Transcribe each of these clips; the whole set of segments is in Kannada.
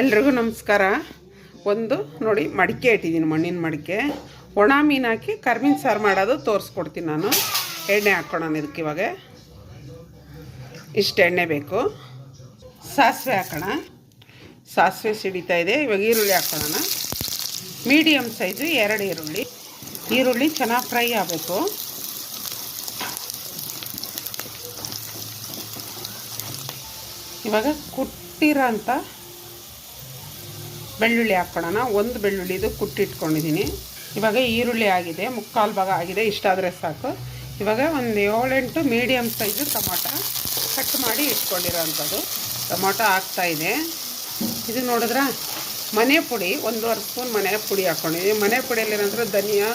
ಎಲ್ರಿಗೂ ನಮಸ್ಕಾರ. ಒಂದು, ನೋಡಿ, ಮಡಿಕೆ ಇಟ್ಟಿದ್ದೀನಿ, ಮಣ್ಣಿನ ಮಡಿಕೆ. ಒಣ ಮೀನು ಹಾಕಿ ಕರ್ಮಿನ ಸಾರು ಮಾಡೋದು ತೋರಿಸ್ಕೊಡ್ತೀನಿ ನಾನು. ಎಣ್ಣೆ ಹಾಕ್ಕೊಳ್ಳೋಣ ಇದಕ್ಕೆ ಇವಾಗ. ಇಷ್ಟು ಎಣ್ಣೆ ಬೇಕು. ಸಾಸಿವೆ ಹಾಕೋಣ. ಸಾಸಿವೆ ಸಿಡಿತಾ ಇದೆ. ಇವಾಗ ಈರುಳ್ಳಿ ಹಾಕ್ಕೊಳ್ಳೋಣ. ಮೀಡಿಯಮ್ ಸೈಜು ಎರಡು ಈರುಳ್ಳಿ. ಈರುಳ್ಳಿ ಚೆನ್ನಾಗಿ ಫ್ರೈ ಆಗಬೇಕು. ಇವಾಗ ಕುಟ್ಟಿರೋ ಅಂಥ ಬೆಳ್ಳುಳ್ಳಿ ಹಾಕ್ಕೊಳ್ಳೋಣ ಒಂದು ಬೆಳ್ಳುಳ್ಳಿದು ಕುಟ್ಟಿಟ್ಕೊಂಡಿದ್ದೀನಿ ಇವಾಗ ಈರುಳ್ಳಿ ಆಗಿದೆ, ಮುಕ್ಕಾಲು ಭಾಗ ಆಗಿದೆ ಇಷ್ಟಾದರೆ ಸಾಕು. ಇವಾಗ ಒಂದು ಏಳೆಂಟು ಮೀಡಿಯಮ್ ಸೈಜು ಟೊಮೊಟೊ ಕಟ್ ಮಾಡಿ ಇಟ್ಕೊಂಡಿರೋವಂಥದ್ದು ಟೊಮೊಟೊ ಹಾಕ್ತಾಯಿದೆ ಇದು. ನೋಡಿದ್ರ? ಮನೆ ಪುಡಿ, ಒಂದೂವರೆ ಸ್ಪೂನ್ ಮನೆ ಪುಡಿ ಹಾಕ್ಕೊಂಡಿದ್ದೀನಿ. ಮನೆ ಪುಡಿಯಲ್ಲಿ ಏನಂದ್ರೆ ಧನಿಯಾ,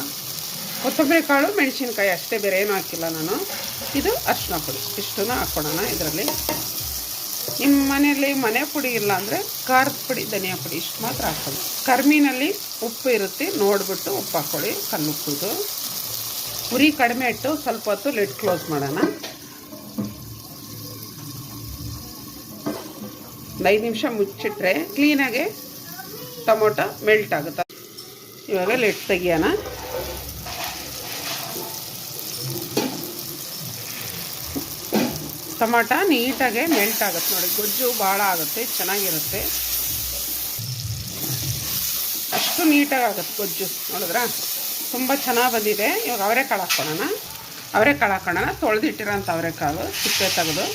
ಕೊತ್ತಂಬರಿ ಕಾಳು, ಮೆಣಸಿನ್ಕಾಯಿ, ಅಷ್ಟೇ ಬೇರೆ ಏನೂ ಹಾಕಿಲ್ಲ ನಾನು. ಇದು ಅರಿಶಿನ ಪುಡಿ. ಇಷ್ಟನ್ನು ಹಾಕ್ಕೊಳೋಣ ಇದರಲ್ಲಿ. ನಿಮ್ಮ ಮನೆಯಲ್ಲಿ ಮನೆ ಪುಡಿ ಇಲ್ಲ ಅಂದರೆ ಖಾರದ ಪುಡಿ, ಧನಿಯಾ ಪುಡಿ ಇಷ್ಟು ಮಾತ್ರ ಹಾಕೊಳ್ಳಿ ಕರ್ಮಿನಲ್ಲಿ ಉಪ್ಪು ಇರುತ್ತೆ, ನೋಡಿಬಿಟ್ಟು ಉಪ್ಪು ಹಾಕ್ಕೊಳ್ಳಿ ಕಲ್ಲು ಉಪ್ಪುದು ಉರಿ ಕಡಿಮೆ ಇಟ್ಟು ಸ್ವಲ್ಪ ಹೊತ್ತು ಲಿಡ್ ಕ್ಲೋಸ್ ಮಾಡೋಣ. ಐದು ನಿಮಿಷ ಮುಚ್ಚಿಟ್ರೆ ಕ್ಲೀನಾಗೆ ಟೊಮೊಟೊ ಮೆಲ್ಟ್ ಆಗುತ್ತೆ? ಇವಾಗ ಲಿಡ್ ತೆಗಿಯೋಣ. ಟೊಮಾಟ ನೀಟಾಗೆ ಮೆಲ್ಟ್ ಆಗುತ್ತೆ ನೋಡಿ. ಗೊಜ್ಜು ಭಾಳ ಆಗುತ್ತೆ, ಚೆನ್ನಾಗಿರುತ್ತೆ. ಅಷ್ಟು ನೀಟಾಗಿ ಆಗುತ್ತೆ ಗೊಜ್ಜು, ನೋಡಿದ್ರಾ? ತುಂಬ ಚೆನ್ನಾಗಿ ಬಂದಿದೆ. ಇವಾಗ ಅವರೆಕಾಳು ಹಾಕ್ಕೊಳ್ಳೋಣ. ಅವರೆಕಾಳು ಹಾಕ್ಕೊಳ್ಳೋಣ ತೊಳೆದಿಟ್ಟಿರೋಂಥ ಅವರೆಕಾಳು ಸಿಪ್ಪೆ ತೆಗೆದು.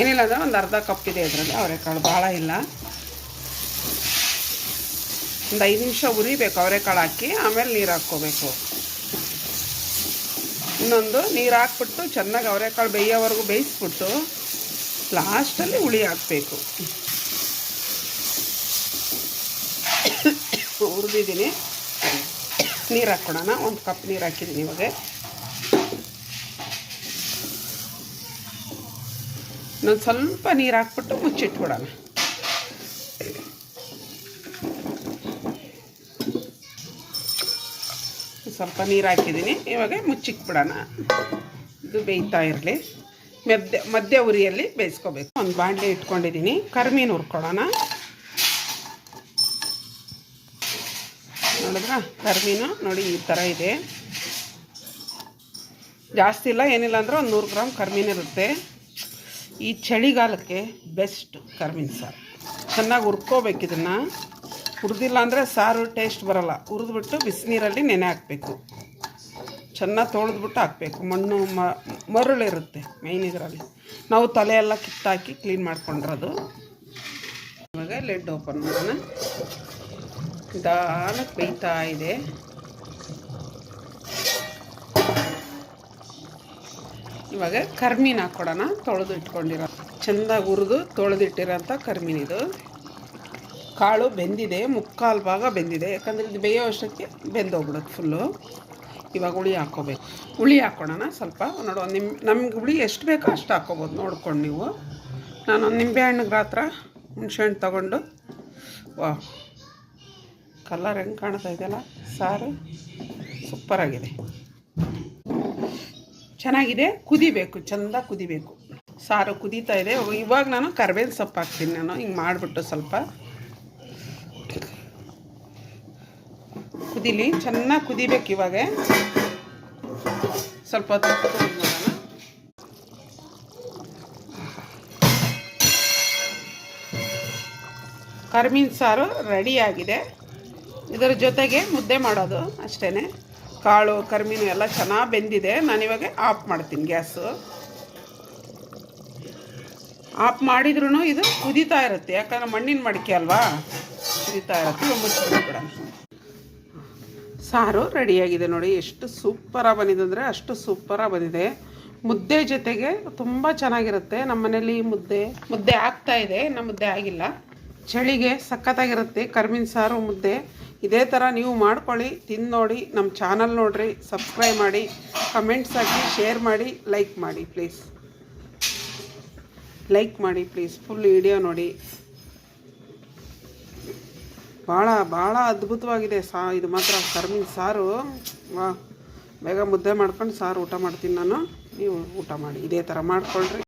ಏನಿಲ್ಲ ಅಂದರೆ ಒಂದು ಅರ್ಧ ಕಪ್ ಇದೆ ಇದರಲ್ಲಿ, ಅವರೆಕಾಳು ಭಾಳ ಇಲ್ಲ. ಒಂದು ಐದು ನಿಮಿಷ ಉರಿಬೇಕು, ಅವರೆಕಾಳು ಹಾಕಿ. ಆಮೇಲೆ ನೀರು ಹಾಕ್ಕೋಬೇಕು. ಇನ್ನೊಂದು ನೀರು ಹಾಕ್ಬಿಟ್ಟು ಚೆನ್ನಾಗಿ ಅವರೆಕಾಳು ಬೇಯೋವರೆಗೂ ಬೇಯಿಸ್ಬಿಟ್ಟು ಲಾಸ್ಟಲ್ಲಿ ಹುಳಿ ಹಾಕಬೇಕು. ಹುರಿದಿದ್ದೀನಿ. ನೀರು ಹಾಕ್ಕೊಳೋಣ ಒಂದು ಕಪ್ ನೀರು ಹಾಕಿದ್ದೀನಿ ಇವಾಗ. ಇನ್ನೊಂದು ಸ್ವಲ್ಪ ನೀರು ಹಾಕ್ಬಿಟ್ಟು ಮುಚ್ಚಿಟ್ಬಿಡೋಣ. ಸ್ವಲ್ಪ ನೀರು ಹಾಕಿದ್ದೀನಿ ಇವಾಗ ಮುಚ್ಚಿಕ್ಬಿಡೋಣ ಇದು ಬೇಯ್ತಾ ಇರಲಿ. ಮಧ್ಯ ಮಧ್ಯ ಉರಿಯಲ್ಲಿ ಬೇಯಿಸ್ಕೋಬೇಕು. ಒಂದು ಬಾಣಲೆ ಇಟ್ಕೊಂಡಿದ್ದೀನಿ ಕರ್ಮೀನು ಹುರ್ಕೊಳ್ಳೋಣ. ನೋಡಿದ್ರಾ? ಕರ್ಮೀನು ನೋಡಿ ಈ ಥರ ಇದೆ. ಜಾಸ್ತಿ ಇಲ್ಲ, ಏನಿಲ್ಲ ಅಂದ್ರೆ ಒಂದು ನೂರು ಗ್ರಾಮ್ ಕರ್ಮೀನು ಇರುತ್ತೆ. ಈ ಚಳಿಗಾಲಕ್ಕೆ ಬೆಸ್ಟ್ ಕರ್ಮೀನು ಸಾರು. ಚೆನ್ನಾಗಿ ಹುರ್ಕೋಬೇಕು ಇದನ್ನು. ಹುರಿದಿಲ್ಲ ಅಂದರೆ ಸಾರು ಟೇಸ್ಟ್ ಬರೋಲ್ಲ. ಹುರಿದ್ಬಿಟ್ಟು ಬಿಸಿನೀರಲ್ಲಿ ನೆನೆ ಹಾಕಬೇಕು. ಚೆನ್ನಾಗಿ ತೊಳೆದ್ಬಿಟ್ಟು ಹಾಕಬೇಕು. ಮಣ್ಣು ಮರಳಿರುತ್ತೆ ಮೈನ್ ಇದರಲ್ಲಿ. ನಾವು ತಲೆ ಎಲ್ಲ ಕಿತ್ತಾಕಿ ಕ್ಲೀನ್ ಮಾಡ್ಕೊಂಡಿರೋದು. ಇವಾಗ ಲೆಡ್ ಓಪನ್ ಮಾಡೋಣ. ನಿಧಾನಕ್ಕೆ ಬೇಯ್ತಾ ಇದೆ. ಇವಾಗ ಕರ್ಮೀನ್ ಹಾಕ್ಕೊಡೋಣ. ತೊಳೆದು ಇಟ್ಕೊಂಡಿರೋ ಚೆಂದಾಗಿ ಹುರಿದು ತೊಳೆದಿಟ್ಟಿರೋಂಥ ಕರ್ಮೀನಿದು ಕಾಳು ಬೆಂದಿದೆ, ಮುಕ್ಕಾಲು ಭಾಗ ಬೆಂದಿದೆ. ಯಾಕಂದರೆ ಇದು ಬೇಯೋ ಅಷ್ಟಕ್ಕೆ ಬೆಂದೋಗ್ಬಿಡುತ್ತೆ ಫುಲ್ಲು ಇವಾಗ ಹುಳಿ ಹಾಕೋಬೇಕು. ಹುಳಿ ಹಾಕ್ಕೊಳ್ಳೋಣ ಸ್ವಲ್ಪ ನೋಡೋ ನಿಮ್ಮ ನಿಮ್, ನಮ್ಗೆ ಹುಳಿ ಎಷ್ಟು ಬೇಕೋ ಅಷ್ಟು ಹಾಕ್ಕೋಬೋದು ನೋಡ್ಕೊಂಡು ನೀವು. ನಾನು ನಿಂಬೆ ನಿಂಬೆಹಣ್ಣು ಗಾತ್ರ ಹುಣ್ಸೆಹಣ್ಣು ತೊಗೊಂಡು. ವಾ ಕಲರ್ ಹೆಂಗೆ ಕಾಣ್ತಾ ಇದೆಯಲ್ಲ? ಸಾರು ಸೂಪರಾಗಿದೆ ಚೆನ್ನಾಗಿದೆ. ಕುದಿಬೇಕು, ಚೆಂದ ಕುದಿಬೇಕು. ಸಾರು ಕುದೀತಾ ಇದೆ. ಇವಾಗ ನಾನು ಕರ್ಬೇವಿನ ಸೊಪ್ಪು ಹಾಕ್ತೀನಿ ನಾನು. ಹಿಂಗೆ ಮಾಡಿಬಿಟ್ಟು ಸ್ವಲ್ಪ ಕುದಿಲಿ, ಚೆನ್ನಾಗಿ ಕುದಿಬೇಕು ಇವಾಗ. ಸ್ವಲ್ಪ ನೋಡೋಣ ಕರ್ಮೀನ್ ಸಾರು ರೆಡಿಯಾಗಿದೆ ಇದರ ಜೊತೆಗೆ ಮುದ್ದೆ ಮಾಡೋದು ಅಷ್ಟೇ ಕಾಳು, ಕರ್ಮೀನು ಎಲ್ಲ ಚೆನ್ನಾಗಿ ಬೆಂದಿದೆ. ನಾನಿವಾಗ ಆಫ್ ಮಾಡ್ತೀನಿ ಗ್ಯಾಸು. ಆಫ್ ಮಾಡಿದ್ರೂ ಇದು ಕುದೀತಾ ಇರುತ್ತೆ. ಯಾಕಂದ್ರೆ ಮಣ್ಣಿನ ಮಡಿಕೆ ಅಲ್ವಾ? ಕುದೀತಾ ಇರುತ್ತೆ. ಮುಚ್ಚಿಬಿಡೋಣ ಸಾರು ರೆಡಿಯಾಗಿದೆ ನೋಡಿ, ಎಷ್ಟು ಸೂಪರಾಗಿ ಬಂದಿದೆ ಅಂದರೆ ಅಷ್ಟು ಸೂಪರಾಗಿ ಬಂದಿದೆ. ಮುದ್ದೆ ಜೊತೆಗೆ ತುಂಬ ಚೆನ್ನಾಗಿರುತ್ತೆ. ನಮ್ಮ ಮನೇಲಿ ಮುದ್ದೆ ಮುದ್ದೆ ಆಗ್ತಾ ಇದೆ ನಮ್ಮ ಮುದ್ದೆ ಆಗಿಲ್ಲ. ಚಳಿಗೆ ಸಖತ್ತಾಗಿರುತ್ತೆ ಕರ್ಮಿನ ಸಾರು ಮುದ್ದೆ. ಇದೇ ಥರ ನೀವು ಮಾಡ್ಕೊಳ್ಳಿ ತಿಂದು ನೋಡಿ ನಮ್ಮ ಚಾನಲ್ ನೋಡಿರಿ, ಸಬ್ಸ್ಕ್ರೈಬ್ ಮಾಡಿ, ಕಮೆಂಟ್ಸ್ ಹಾಕಿ, ಶೇರ್ ಮಾಡಿ, ಲೈಕ್ ಮಾಡಿ ಪ್ಲೀಸ್ ಲೈಕ್ ಮಾಡಿ ಪ್ಲೀಸ್ ಫುಲ್ ವಿಡಿಯೋ ನೋಡಿ. ಭಾಳ ಭಾಳ ಅದ್ಭುತವಾಗಿದೆ ಸಾ, ಇದು ಮಾತ್ರ ಕರ್ಮಿನ ಸಾರು. ಬೇಗ ಮುದ್ದೆ ಮಾಡ್ಕೊಂಡು ಸಾರು ಊಟ ಮಾಡ್ತೀನಿ ನಾನು. ನೀವು ಊಟ ಮಾಡಿ, ಇದೇ ಥರ ಮಾಡ್ಕೊಳ್ರಿ.